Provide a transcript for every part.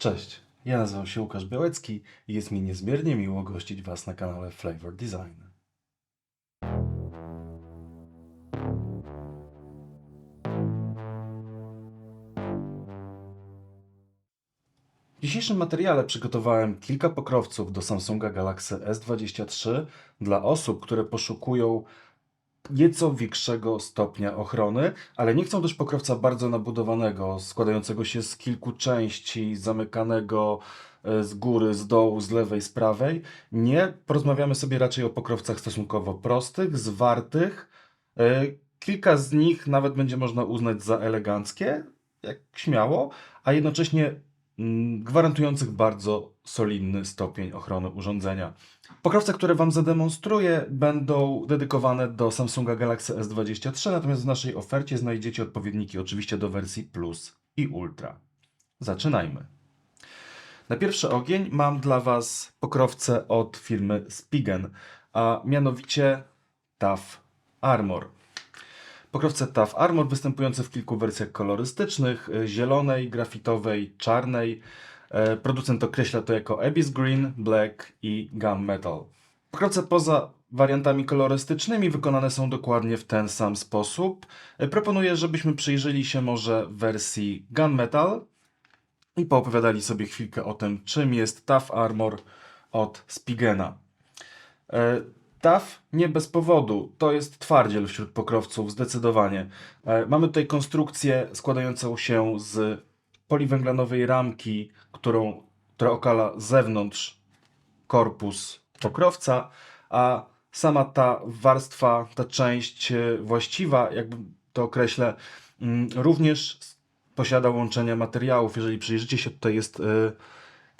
Cześć, ja nazywam się Łukasz Białecki i jest mi niezmiernie miło gościć Was na kanale Flavor Design. W dzisiejszym materiale przygotowałem kilka pokrowców do Samsunga Galaxy S23 dla osób, które poszukują nieco większego stopnia ochrony, ale nie chcą też pokrowca bardzo nabudowanego, składającego się z kilku części, zamykanego e, z góry, z dołu, z lewej, z prawej. Nie, porozmawiamy sobie raczej o pokrowcach stosunkowo prostych, zwartych. E, Kilka z nich nawet będzie można uznać za eleganckie, jak śmiało, a jednocześnie gwarantujących bardzo solidny stopień ochrony urządzenia. Pokrowce, które Wam zademonstruję, będą dedykowane do Samsunga Galaxy S23, natomiast w naszej ofercie znajdziecie odpowiedniki oczywiście do wersji Plus i Ultra. Zaczynajmy. Na pierwszy ogień mam dla Was pokrowce od firmy Spigen, a mianowicie TAF Armor. Pokrowce TAF Armor występujące w kilku wersjach kolorystycznych, y, zielonej, grafitowej, czarnej. E, Producent określa to jako Abyss Green, Black i Gunmetal. Pokrowce poza wariantami kolorystycznymi wykonane są dokładnie w ten sam sposób. E, Proponuję, żebyśmy przyjrzeli się może wersji Gunmetal i poopowiadali sobie chwilkę o tym, czym jest TAF Armor od Spigena. TAF nie bez powodu, to jest twardziel wśród pokrowców, zdecydowanie. E, Mamy tutaj konstrukcję składającą się z poliwęglanowej ramki, którą, która okala zewnątrz korpus pokrowca, a sama ta warstwa, ta część e, właściwa, jakby to określę, mm, również posiada łączenia materiałów. Jeżeli przyjrzycie się, tutaj jest e,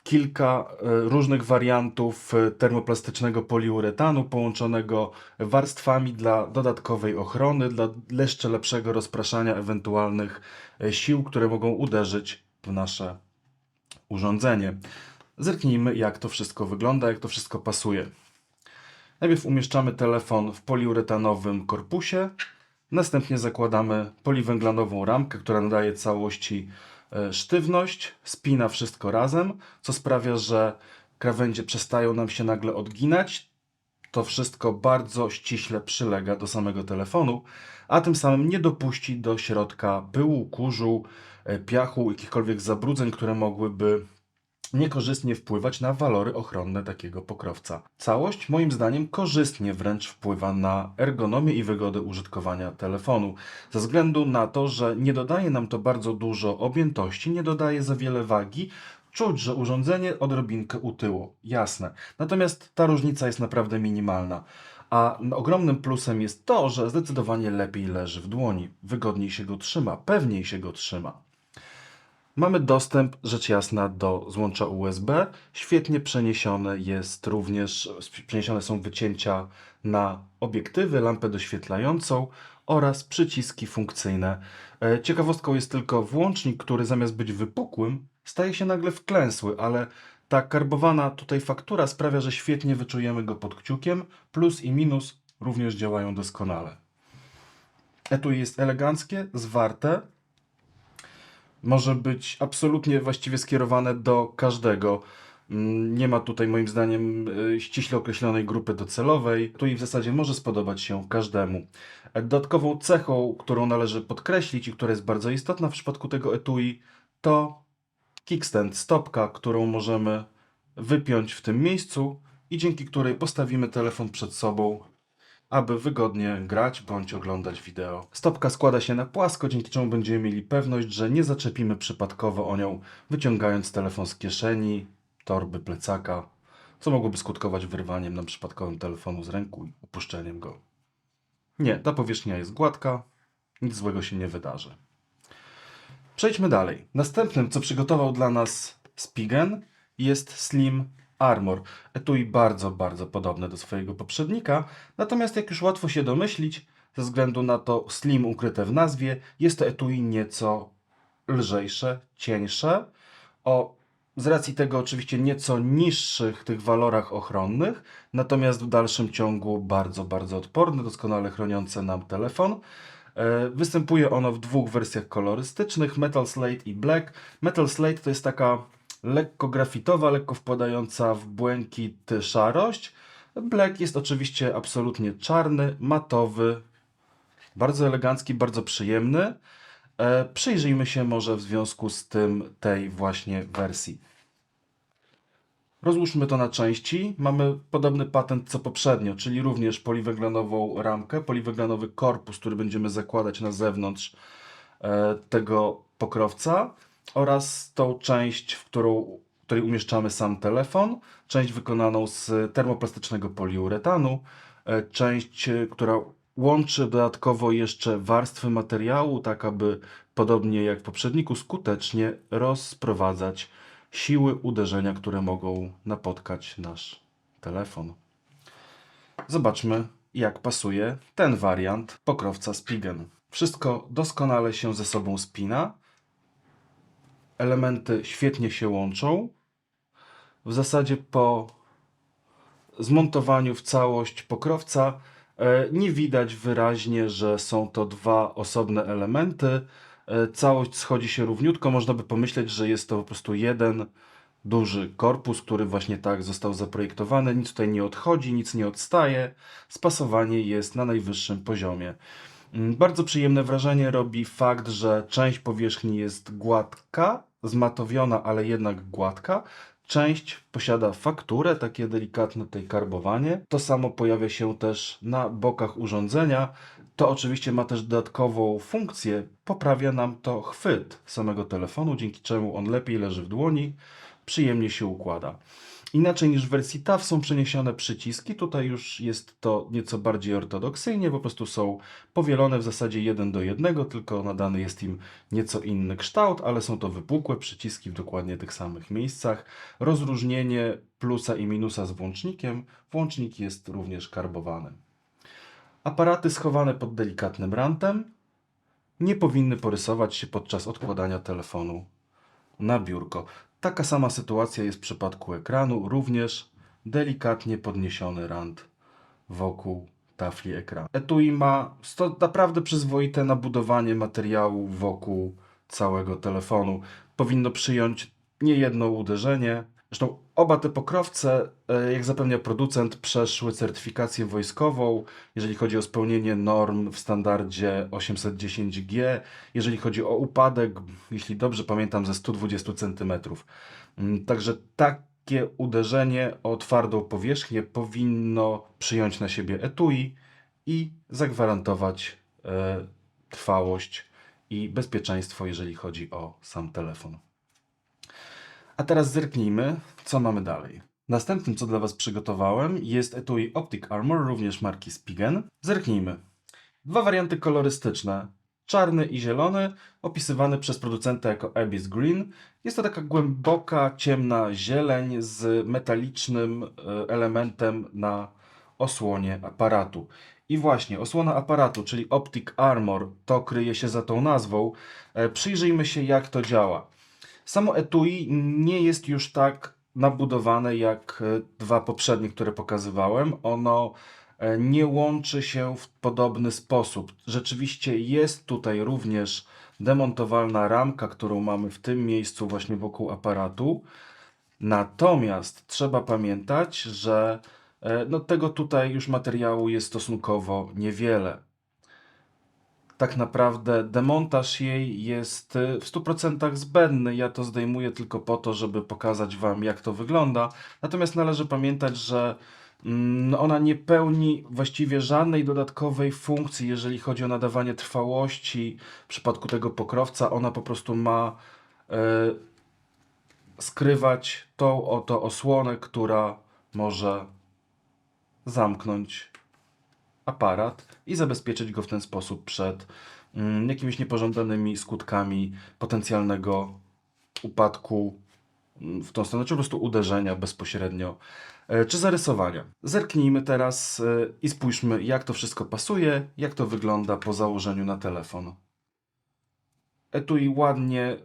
kilka e, różnych wariantów e, termoplastycznego poliuretanu połączonego warstwami dla dodatkowej ochrony, dla jeszcze lepszego rozpraszania ewentualnych e, sił, które mogą uderzyć w nasze urządzenie. Zerknijmy, jak to wszystko wygląda, jak to wszystko pasuje. Najpierw umieszczamy telefon w poliuretanowym korpusie, następnie zakładamy poliwęglanową ramkę, która nadaje całości sztywność, spina wszystko razem, co sprawia, że krawędzie przestają nam się nagle odginać. To wszystko bardzo ściśle przylega do samego telefonu, a tym samym nie dopuści do środka pyłu, kurzu, e, piachu, jakichkolwiek zabrudzeń, które mogłyby niekorzystnie wpływać na walory ochronne takiego pokrowca. Całość, moim zdaniem, korzystnie wręcz wpływa na ergonomię i wygodę użytkowania telefonu, ze względu na to, że nie dodaje nam to bardzo dużo objętości, nie dodaje za wiele wagi. Czuć, że urządzenie odrobinkę utyło, jasne. Natomiast ta różnica jest naprawdę minimalna. A ogromnym plusem jest to, że zdecydowanie lepiej leży w dłoni, wygodniej się go trzyma, pewniej się go trzyma. Mamy dostęp, rzecz jasna, do złącza USB. Świetnie przeniesione jest również, przeniesione są wycięcia na obiektywy, lampę doświetlającą oraz przyciski funkcyjne. E, Ciekawostką jest tylko włącznik, który zamiast być wypukłym, staje się nagle wklęsły, ale ta karbowana tutaj faktura sprawia, że świetnie wyczujemy go pod kciukiem. Plus i minus również działają doskonale. Etui jest eleganckie, zwarte, może być absolutnie właściwie skierowane do każdego. Mm, Nie ma tutaj moim zdaniem y, ściśle określonej grupy docelowej. Tu i w zasadzie może spodobać się każdemu. Dodatkową cechą, którą należy podkreślić i która jest bardzo istotna w przypadku tego etui, to kickstand, stopka, którą możemy wypiąć w tym miejscu i dzięki której postawimy telefon przed sobą, aby wygodnie grać bądź oglądać wideo. Stopka składa się na płasko, dzięki czemu będziemy mieli pewność, że nie zaczepimy przypadkowo o nią, wyciągając telefon z kieszeni, torby, plecaka, co mogłoby skutkować wyrwaniem nam przypadkowym telefonu z ręku i upuszczeniem go. Nie, ta powierzchnia jest gładka, nic złego się nie wydarzy. Przejdźmy dalej. Następnym, co przygotował dla nas Spigen, jest Slim Armor. Etui bardzo, bardzo podobne do swojego poprzednika, natomiast jak już łatwo się domyślić, ze względu na to Slim ukryte w nazwie, jest to etui nieco lżejsze, cieńsze, o z racji tego oczywiście nieco niższych tych walorach ochronnych, natomiast w dalszym ciągu bardzo, bardzo odporne, doskonale chroniące nam telefon. E, Występuje ono w dwóch wersjach kolorystycznych, Metal Slate i Black. Metal Slate to jest taka lekko grafitowa, lekko wpadająca w błękit szarość. Black jest oczywiście absolutnie czarny, matowy, bardzo elegancki, bardzo przyjemny. E, przyjrzyjmy się może w związku z tym tej właśnie wersji. Rozłóżmy to na części. Mamy podobny patent co poprzednio, czyli również poliweglanową ramkę, poliweglanowy korpus, który będziemy zakładać na zewnątrz e, tego pokrowca oraz tą część, w którą, w której umieszczamy sam telefon, część wykonaną z termoplastycznego poliuretanu, e, część, e, która łączy dodatkowo jeszcze warstwy materiału, tak aby podobnie jak w poprzedniku skutecznie rozprowadzać siły uderzenia, które mogą napotkać nasz telefon. Zobaczmy, jak pasuje ten wariant pokrowca Spigen. Wszystko doskonale się ze sobą spina. Elementy świetnie się łączą. W zasadzie po zmontowaniu w całość pokrowca e, nie widać wyraźnie, że są to dwa osobne elementy. E, Całość schodzi się równiutko. Można by pomyśleć, że jest to po prostu jeden duży korpus, który właśnie tak został zaprojektowany. Nic tutaj nie odchodzi, nic nie odstaje. Spasowanie jest na najwyższym poziomie. Mm, Bardzo przyjemne wrażenie robi fakt, że część powierzchni jest gładka, zmatowiona, ale jednak gładka. Część posiada fakturę, takie delikatne tutaj karbowanie. To samo pojawia się też na bokach urządzenia. To oczywiście ma też dodatkową funkcję. Poprawia nam to chwyt samego telefonu, dzięki czemu on lepiej leży w dłoni, przyjemnie się układa. Inaczej niż w wersji TAF są przeniesione przyciski. Tutaj już jest to nieco bardziej ortodoksyjnie, po prostu są powielone w zasadzie jeden do jednego, tylko nadany jest im nieco inny kształt, ale są to wypukłe przyciski w dokładnie tych samych miejscach. Rozróżnienie plusa i minusa z włącznikiem. Włącznik jest również karbowany. Aparaty schowane pod delikatnym rantem nie powinny porysować się podczas odkładania telefonu na biurko. Taka sama sytuacja jest w przypadku ekranu, również delikatnie podniesiony rand wokół tafli ekranu. Etui ma naprawdę przyzwoite nabudowanie materiału wokół całego telefonu. Powinno przyjąć niejedno uderzenie. Zresztą oba te pokrowce, e, jak zapewnia producent, przeszły certyfikację wojskową, jeżeli chodzi o spełnienie norm w standardzie 810G, jeżeli chodzi o upadek, jeśli dobrze pamiętam, ze 120 cm. Mm, Także takie uderzenie o twardą powierzchnię powinno przyjąć na siebie etui i zagwarantować e, trwałość i bezpieczeństwo, jeżeli chodzi o sam telefon. A teraz zerknijmy, co mamy dalej. Następnym, co dla Was przygotowałem, jest etui Optic Armor, również marki Spigen. Zerknijmy. Dwa warianty kolorystyczne, czarny i zielony, opisywane przez producenta jako Abyss Green. Jest to taka głęboka, ciemna zieleń z metalicznym e, elementem na osłonie aparatu. I właśnie, osłona aparatu, czyli Optic Armor, to kryje się za tą nazwą. E, Przyjrzyjmy się, jak to działa. Samo etui nie jest już tak nabudowane jak e, dwa poprzednie, które pokazywałem. Ono e, nie łączy się w podobny sposób. Rzeczywiście jest tutaj również demontowalna ramka, którą mamy w tym miejscu właśnie wokół aparatu. Natomiast trzeba pamiętać, że e, no, tego tutaj już materiału jest stosunkowo niewiele tak naprawdę demontaż jej jest y, w 100% zbędny. Ja to zdejmuję tylko po to, żeby pokazać Wam, jak to wygląda. Natomiast należy pamiętać, że mm, ona nie pełni właściwie żadnej dodatkowej funkcji, jeżeli chodzi o nadawanie trwałości. W przypadku tego pokrowca ona po prostu ma e, skrywać tą oto osłonę, która może zamknąć aparat i zabezpieczyć go w ten sposób przed mm, jakimiś niepożądanymi skutkami potencjalnego upadku mm, w tą stronę, czy po prostu uderzenia bezpośrednio, e, czy zarysowania. Zerknijmy teraz e, i spójrzmy, jak to wszystko pasuje, jak to wygląda po założeniu na telefon. Etui ładnie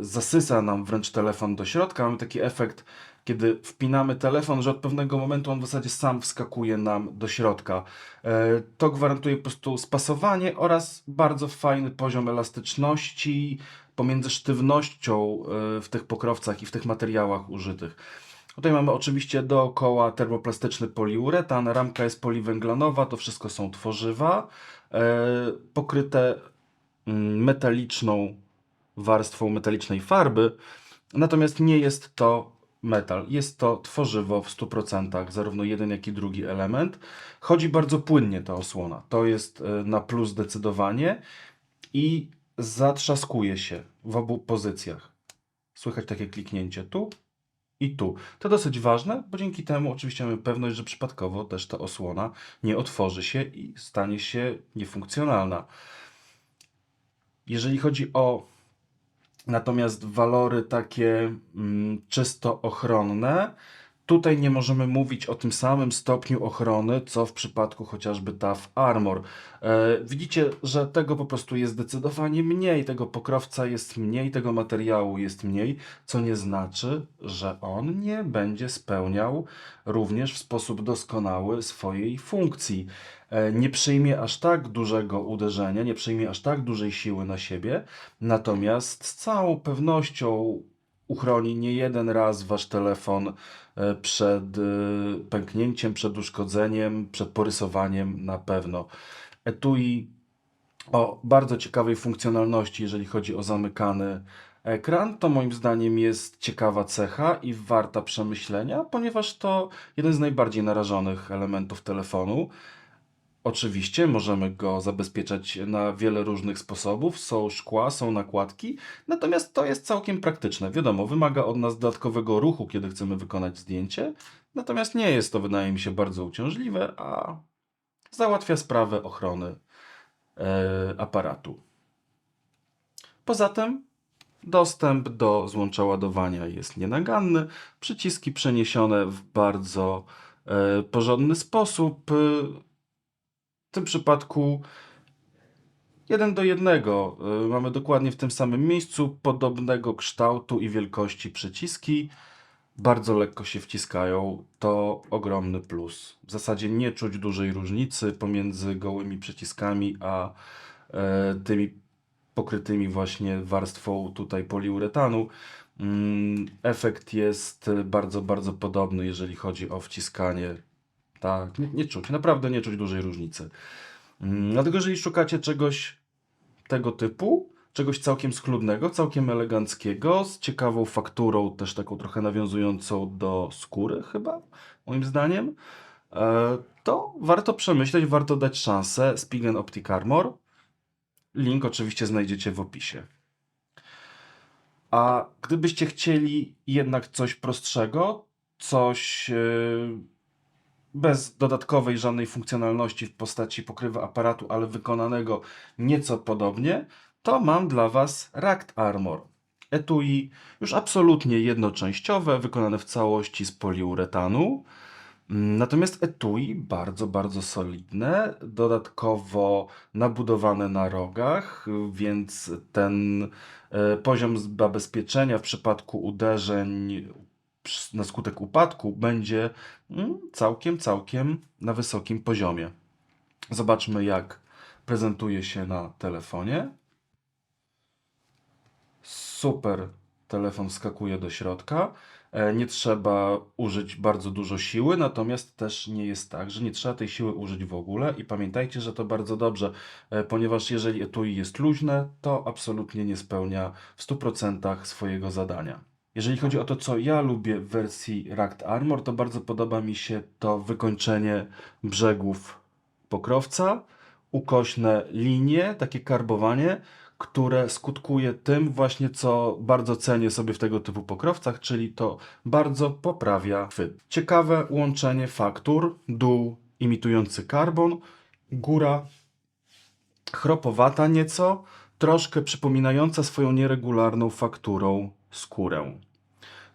zasysa nam wręcz telefon do środka. Mamy taki efekt, kiedy wpinamy telefon, że od pewnego momentu on w zasadzie sam wskakuje nam do środka. E, To gwarantuje po prostu spasowanie oraz bardzo fajny poziom elastyczności, pomiędzy sztywnością e, w tych pokrowcach i w tych materiałach użytych. Tutaj mamy oczywiście dookoła termoplastyczny poliuretan, ramka jest poliwęglanowa, to wszystko są tworzywa e, pokryte mm, metaliczną warstwą metalicznej farby, natomiast nie jest to metal. Jest to tworzywo w 100%, zarówno jeden, jak i drugi element. Chodzi bardzo płynnie ta osłona. To jest e, na plus zdecydowanie i zatrzaskuje się w obu pozycjach. Słychać takie kliknięcie tu i tu. To dosyć ważne, bo dzięki temu oczywiście mamy pewność, że przypadkowo też ta osłona nie otworzy się i stanie się niefunkcjonalna. Jeżeli chodzi o natomiast walory takie mm, czysto ochronne, tutaj nie możemy mówić o tym samym stopniu ochrony, co w przypadku chociażby TAF Armor. E, widzicie, że tego po prostu jest zdecydowanie mniej, tego pokrowca jest mniej, tego materiału jest mniej, co nie znaczy, że on nie będzie spełniał również w sposób doskonały swojej funkcji. E, nie przyjmie aż tak dużego uderzenia, nie przyjmie aż tak dużej siły na siebie, natomiast z całą pewnością uchroni nie jeden raz wasz telefon e, przed e, pęknięciem, przed uszkodzeniem, przed porysowaniem na pewno. Etui o bardzo ciekawej funkcjonalności, jeżeli chodzi o zamykany ekran, to moim zdaniem jest ciekawa cecha i warta przemyślenia, ponieważ to jeden z najbardziej narażonych elementów telefonu. Oczywiście możemy go zabezpieczać na wiele różnych sposobów. Są szkła, są nakładki, natomiast to jest całkiem praktyczne. Wiadomo, wymaga od nas dodatkowego ruchu, kiedy chcemy wykonać zdjęcie, natomiast nie jest to, wydaje mi się, bardzo uciążliwe, a załatwia sprawę ochrony e, aparatu. Poza tym dostęp do złącza ładowania jest nienaganny, przyciski przeniesione w bardzo e, porządny sposób. W tym przypadku jeden do jednego. Y, mamy dokładnie w tym samym miejscu podobnego kształtu i wielkości przyciski. Bardzo lekko się wciskają. To ogromny plus. W zasadzie nie czuć dużej różnicy pomiędzy gołymi przyciskami a e, tymi pokrytymi właśnie warstwą tutaj poliuretanu. Mm, efekt jest bardzo, bardzo podobny, jeżeli chodzi o wciskanie tak, nie, nie czuć, naprawdę nie czuć dużej różnicy. Mm, Dlatego, jeżeli szukacie czegoś tego typu, czegoś całkiem schludnego, całkiem eleganckiego, z ciekawą fakturą, też taką trochę nawiązującą do skóry, chyba, moim zdaniem, e, to warto przemyśleć, warto dać szansę Spigen Optic Armor. Link oczywiście znajdziecie w opisie. A gdybyście chcieli jednak coś prostszego, coś e, bez dodatkowej żadnej funkcjonalności w postaci pokrywy aparatu, ale wykonanego nieco podobnie, to mam dla Was Ract Armor. Etui już absolutnie jednoczęściowe, wykonane w całości z poliuretanu. Natomiast etui bardzo, bardzo solidne, dodatkowo nabudowane na rogach, więc ten e, poziom zabezpieczenia w przypadku uderzeń na skutek upadku będzie mm, całkiem, całkiem na wysokim poziomie. Zobaczmy, jak prezentuje się na telefonie. Super telefon wskakuje do środka. E, nie trzeba użyć bardzo dużo siły, natomiast też nie jest tak, że nie trzeba tej siły użyć w ogóle. I pamiętajcie, że to bardzo dobrze, e, ponieważ jeżeli etui jest luźne, to absolutnie nie spełnia w 100% swojego zadania. Jeżeli chodzi o to, co ja lubię w wersji Racked Armor, to bardzo podoba mi się to wykończenie brzegów pokrowca, ukośne linie, takie karbowanie, które skutkuje tym właśnie, co bardzo cenię sobie w tego typu pokrowcach, czyli to bardzo poprawia chwyt. Ciekawe łączenie faktur, dół imitujący karbon, góra chropowata nieco, troszkę przypominająca swoją nieregularną fakturą skórę.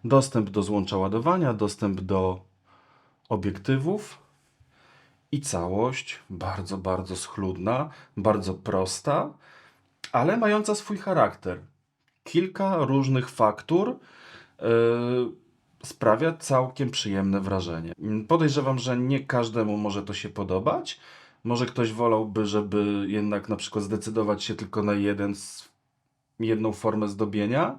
Dostęp do złącza ładowania, dostęp do obiektywów i całość bardzo, bardzo schludna, bardzo prosta, ale mająca swój charakter. Kilka różnych faktur yy, sprawia całkiem przyjemne wrażenie. Podejrzewam, że nie każdemu może to się podobać. Może ktoś wolałby, żeby jednak na przykład zdecydować się tylko na jeden z jedną formę zdobienia,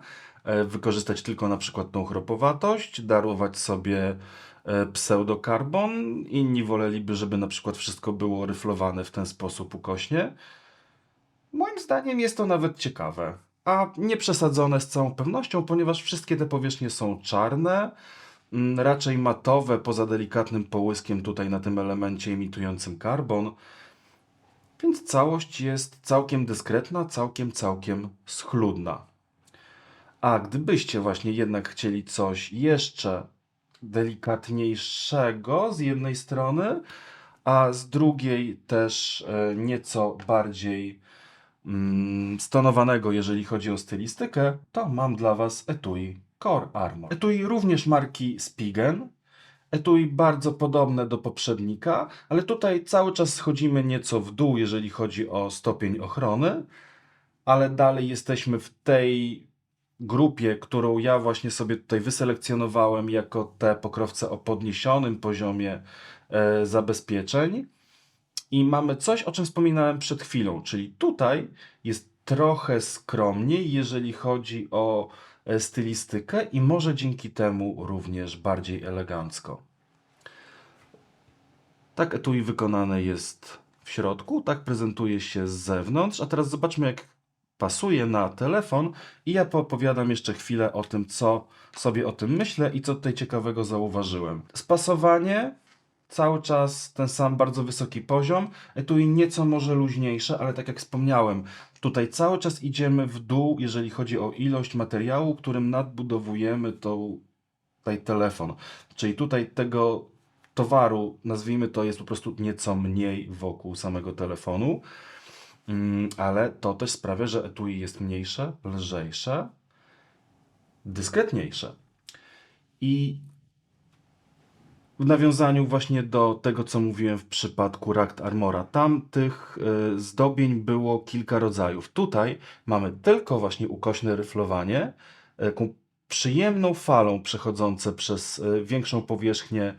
wykorzystać tylko na przykład tą chropowatość, darować sobie e, pseudokarbon. Inni woleliby, żeby na przykład wszystko było ryflowane w ten sposób ukośnie. Moim zdaniem jest to nawet ciekawe, a nie przesadzone z całą pewnością, ponieważ wszystkie te powierzchnie są czarne, mm, raczej matowe, poza delikatnym połyskiem tutaj na tym elemencie imitującym karbon. Więc całość jest całkiem dyskretna, całkiem, całkiem schludna. A gdybyście właśnie jednak chcieli coś jeszcze delikatniejszego z jednej strony, a z drugiej też e, nieco bardziej mm, stonowanego, jeżeli chodzi o stylistykę, to mam dla Was etui Core Armor. Etui również marki Spigen. Etui bardzo podobne do poprzednika, ale tutaj cały czas schodzimy nieco w dół, jeżeli chodzi o stopień ochrony, ale dalej jesteśmy w tej grupie, którą ja właśnie sobie tutaj wyselekcjonowałem jako te pokrowce o podniesionym poziomie e, zabezpieczeń. I mamy coś, o czym wspominałem przed chwilą, czyli tutaj jest trochę skromniej, jeżeli chodzi o e, stylistykę, i może dzięki temu również bardziej elegancko. Tak etui wykonane jest w środku, tak prezentuje się z zewnątrz. A teraz zobaczmy, jak pasuje na telefon, i ja poopowiadam jeszcze chwilę o tym, co sobie o tym myślę i co tutaj ciekawego zauważyłem. Spasowanie cały czas ten sam bardzo wysoki poziom. Etui nieco może luźniejsze, ale tak jak wspomniałem, tutaj cały czas idziemy w dół, jeżeli chodzi o ilość materiału, którym nadbudowujemy tą, tutaj telefon. Czyli tutaj tego towaru, nazwijmy to, jest po prostu nieco mniej wokół samego telefonu. Mm, ale to też sprawia, że etui jest mniejsze, lżejsze, dyskretniejsze. I w nawiązaniu właśnie do tego, co mówiłem w przypadku Rakt Armora, tam tych y, zdobień było kilka rodzajów. Tutaj mamy tylko właśnie ukośne ryflowanie, y, przyjemną falą przechodzące przez y, większą powierzchnię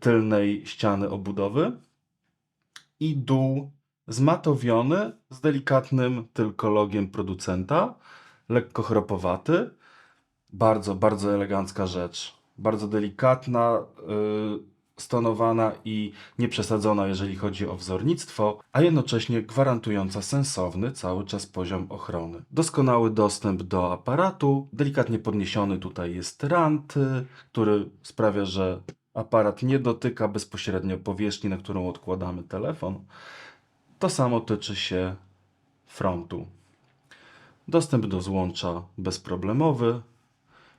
tylnej ściany obudowy i dół zmatowiony z delikatnym tylko logiem producenta, lekko chropowaty. Bardzo, bardzo elegancka rzecz. Bardzo delikatna, yy, stonowana i nieprzesadzona, jeżeli chodzi o wzornictwo, a jednocześnie gwarantująca sensowny cały czas poziom ochrony. Doskonały dostęp do aparatu, delikatnie podniesiony tutaj jest rant, y, który sprawia, że aparat nie dotyka bezpośrednio powierzchni, na którą odkładamy telefon. To samo tyczy się frontu. Dostęp do złącza bezproblemowy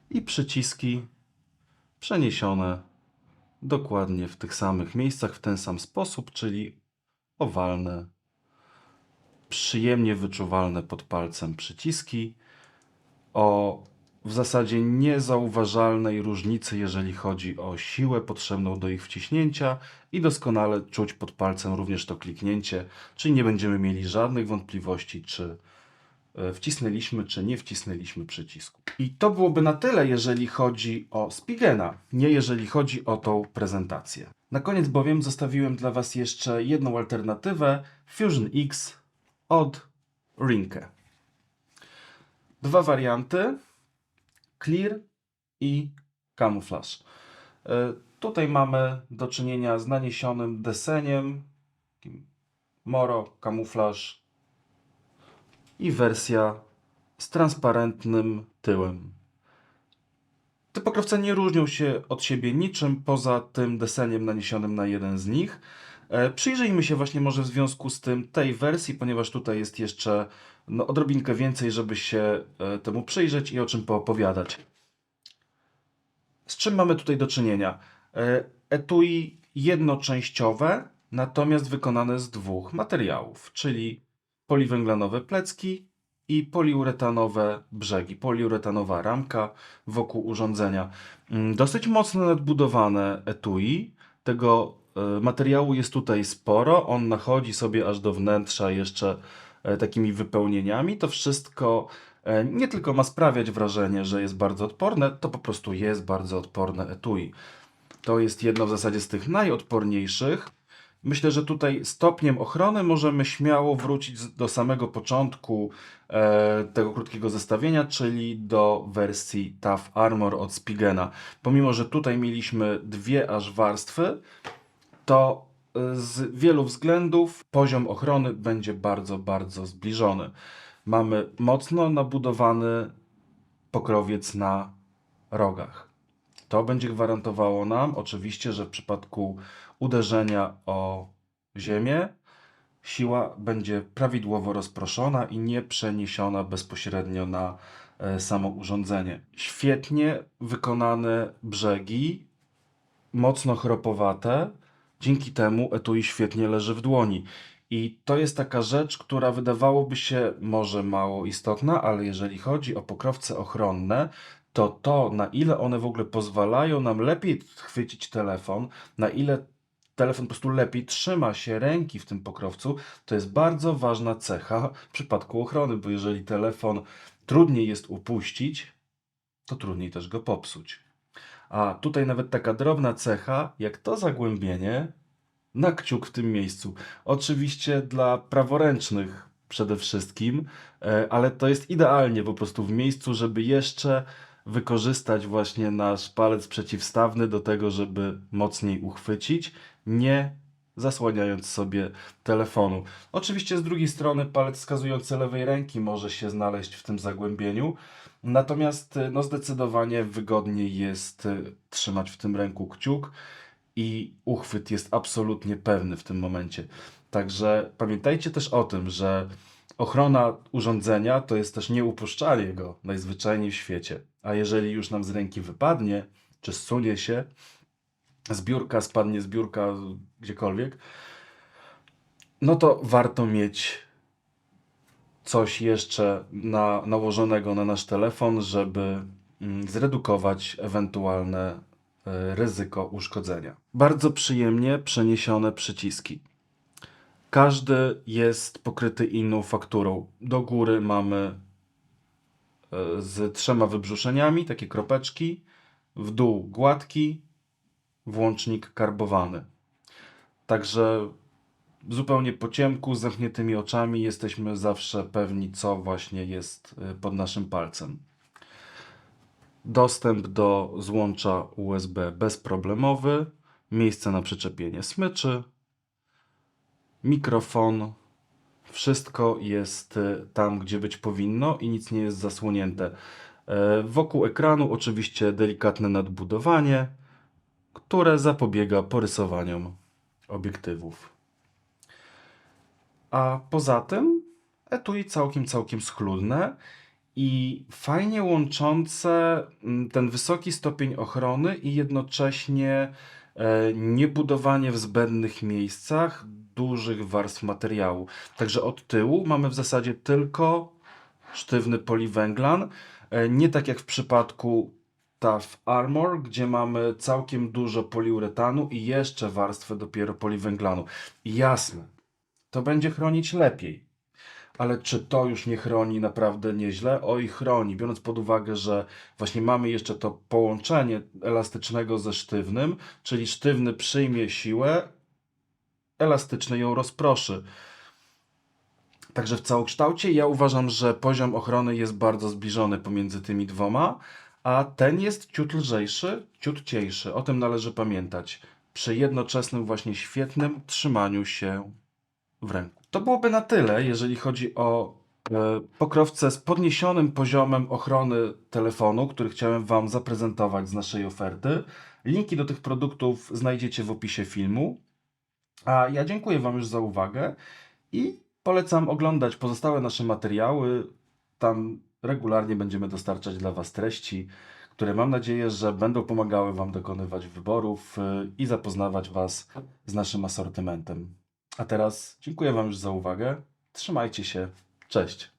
i przyciski przeniesione dokładnie w tych samych miejscach, w ten sam sposób, czyli owalne, przyjemnie wyczuwalne pod palcem przyciski o w zasadzie niezauważalnej różnicy, jeżeli chodzi o siłę potrzebną do ich wciśnięcia i doskonale czuć pod palcem również to kliknięcie, czyli nie będziemy mieli żadnych wątpliwości, czy e, wcisnęliśmy, czy nie wcisnęliśmy przycisku. I to byłoby na tyle, jeżeli chodzi o Spigena, nie jeżeli chodzi o tą prezentację. Na koniec bowiem zostawiłem dla Was jeszcze jedną alternatywę Fusion X od Rinke. Dwa warianty. Clear i Camouflage. Tutaj mamy do czynienia z naniesionym deseniem, Moro, Camouflage i wersja z transparentnym tyłem. Te pokrowce nie różnią się od siebie niczym poza tym deseniem naniesionym na jeden z nich. E, Przyjrzyjmy się właśnie może w związku z tym tej wersji, ponieważ tutaj jest jeszcze no, odrobinkę więcej, żeby się e, temu przyjrzeć i o czym poopowiadać. Z czym mamy tutaj do czynienia? E, Etui jednoczęściowe, natomiast wykonane z dwóch materiałów, czyli poliwęglanowe plecki i poliuretanowe brzegi, poliuretanowa ramka wokół urządzenia. Mm, Dosyć mocno nadbudowane etui. Tego materiału jest tutaj sporo. On nachodzi sobie aż do wnętrza jeszcze e, takimi wypełnieniami. To wszystko e, nie tylko ma sprawiać wrażenie, że jest bardzo odporne, to po prostu jest bardzo odporne etui. To jest jedno w zasadzie z tych najodporniejszych Myślę, że tutaj stopniem ochrony możemy śmiało wrócić do samego początku e, tego krótkiego zestawienia, czyli do wersji Tough Armor od Spigena. Pomimo, że tutaj mieliśmy dwie aż warstwy, to e, z wielu względów poziom ochrony będzie bardzo, bardzo zbliżony. Mamy mocno nabudowany pokrowiec na rogach. To będzie gwarantowało nam, oczywiście, że w przypadku uderzenia o ziemię siła będzie prawidłowo rozproszona i nie przeniesiona bezpośrednio na e, samo urządzenie. Świetnie wykonane brzegi, mocno chropowate, dzięki temu etui świetnie leży w dłoni. I to jest taka rzecz, która wydawałoby się może mało istotna, ale jeżeli chodzi o pokrowce ochronne, to to, na ile one w ogóle pozwalają nam lepiej chwycić telefon, na ile telefon po prostu lepiej trzyma się ręki w tym pokrowcu, to jest bardzo ważna cecha w przypadku ochrony, bo jeżeli telefon trudniej jest upuścić, to trudniej też go popsuć. A tutaj nawet taka drobna cecha, jak to zagłębienie na kciuk w tym miejscu. Oczywiście dla praworęcznych przede wszystkim, e, ale to jest idealnie po prostu w miejscu, żeby jeszcze wykorzystać właśnie nasz palec przeciwstawny do tego, żeby mocniej uchwycić, nie zasłaniając sobie telefonu. Oczywiście z drugiej strony palec wskazujący lewej ręki może się znaleźć w tym zagłębieniu, natomiast e, no zdecydowanie wygodniej jest e, trzymać w tym ręku kciuk i uchwyt jest absolutnie pewny w tym momencie. Także pamiętajcie też o tym, że ochrona urządzenia to jest też nieupuszczanie go najzwyczajniej w świecie. A jeżeli już nam z ręki wypadnie, czy zsunie się, z biurka spadnie z biurka gdziekolwiek, no to warto mieć coś jeszcze na, nałożonego na nasz telefon, żeby mm, zredukować ewentualne e, ryzyko uszkodzenia. Bardzo przyjemnie przeniesione przyciski. Każdy jest pokryty inną fakturą. Do góry mamy e, z trzema wybrzuszeniami, takie kropeczki. W dół gładki, włącznik karbowany. Także zupełnie po ciemku, z zamkniętymi oczami jesteśmy zawsze pewni, co właśnie jest y, pod naszym palcem. Dostęp do złącza USB bezproblemowy, miejsce na przyczepienie smyczy, mikrofon. Wszystko jest y, tam, gdzie być powinno i nic nie jest zasłonięte. E, Wokół ekranu oczywiście delikatne nadbudowanie, które zapobiega porysowaniom obiektywów. A poza tym etui całkiem, całkiem schludne i fajnie łączące mm, ten wysoki stopień ochrony i jednocześnie e, niebudowanie w zbędnych miejscach dużych warstw materiału. Także od tyłu mamy w zasadzie tylko sztywny poliwęglan, e, nie tak jak w przypadku Tough Armor, gdzie mamy całkiem dużo poliuretanu i jeszcze warstwę dopiero poliwęglanu. Jasne, to będzie chronić lepiej. Ale czy to już nie chroni naprawdę nieźle? Oj, chroni, biorąc pod uwagę, że właśnie mamy jeszcze to połączenie elastycznego ze sztywnym, czyli sztywny przyjmie siłę, elastyczny ją rozproszy. Także w całokształcie ja uważam, że poziom ochrony jest bardzo zbliżony pomiędzy tymi dwoma, a ten jest ciut lżejszy, ciut cieńszy. O tym należy pamiętać przy jednoczesnym właśnie świetnym trzymaniu się w ręku. To byłoby na tyle, jeżeli chodzi o e, pokrowce z podniesionym poziomem ochrony telefonu, który chciałem Wam zaprezentować z naszej oferty. Linki do tych produktów znajdziecie w opisie filmu. A ja dziękuję Wam już za uwagę i polecam oglądać pozostałe nasze materiały. Tam regularnie będziemy dostarczać dla Was treści, które mam nadzieję, że będą pomagały Wam dokonywać wyborów y, i zapoznawać Was z naszym asortymentem. A teraz dziękuję Wam już za uwagę. Trzymajcie się. Cześć.